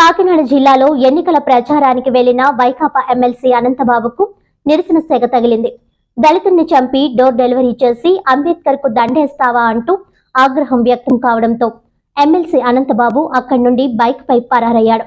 కాకినాడ జిల్లాలో ఎన్నికల ప్రచారానికి వెళ్ళిన వైకాపా ఎమ్మెల్సీ అనంతబాబుకు నిరసన సెగ తగిలింది. దళితుల్ని చంపి డోర్ డెలివరీ చేసి అంబేద్కర్కు దండేస్తావా అంటూ ఆగ్రహం వ్యక్తం కావడంతో ఎమ్మెల్సీ అనంతబాబు అక్కడి నుండి బైక్ పై పరారయ్యాడు.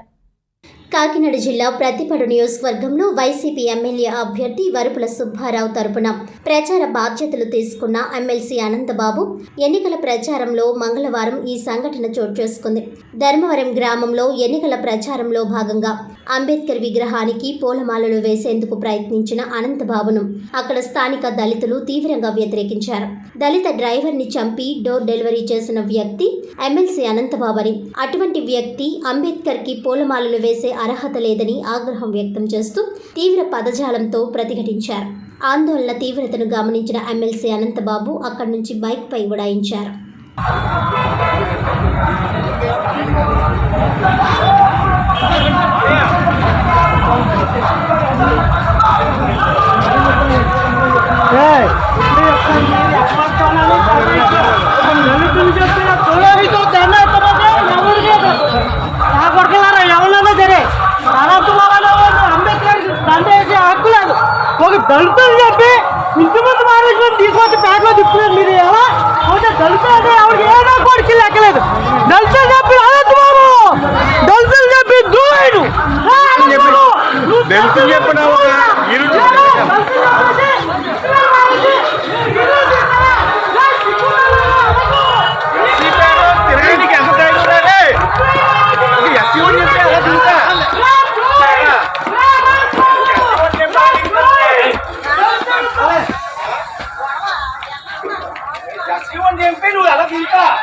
కాకినాడ జిల్లా ప్రతిపడు నియోజకవర్గంలో వైసీపీ ఎమ్మెల్యే అభ్యర్థి వరుపుల సుబ్బారావు తరపున ప్రచార బాధ్యతలు తీసుకున్న ఎమ్మెల్సీ అనంతబాబు ఎన్నికల ప్రచారంలో మంగళవారం ఈ సంఘటన చోటు చేసుకుంది. ధర్మవరం గ్రామంలో ఎన్నికల ప్రచారంలో భాగంగా అంబేద్కర్ విగ్రహానికి పూలమాలలు వేసేందుకు ప్రయత్నించిన అనంతబాబును అక్కడ స్థానిక దళితులు తీవ్రంగా వ్యతిరేకించారు. దళిత డ్రైవర్ని చంపి డోర్ డెలివరీ చేసిన వ్యక్తి ఎమ్మెల్సీ అనంతబాబు అని అటువంటి వ్యక్తి అంబేద్కర్కి పూలమాలలు వేసే అర్హత లేదని ఆగ్రహం వ్యక్తం చేస్తూ తీవ్ర పదజాలంతో ప్రతిఘటించారు. ఆందోళన తీవ్రతను గమనించిన ఎమ్మెల్సీ అనంతబాబు అక్కడి నుంచి బైక్ పై ఉడాయించారు. ఒక దళితులు చెప్పి ఇంటి ముందు మానేసుకొని తీసుకొచ్చి ప్యాక్లో తిప్పుతున్నారు మీరు ఎలా? అంటే దళితులు అంటే ఎవరికి 이원 님 빼놓고 나가 보니까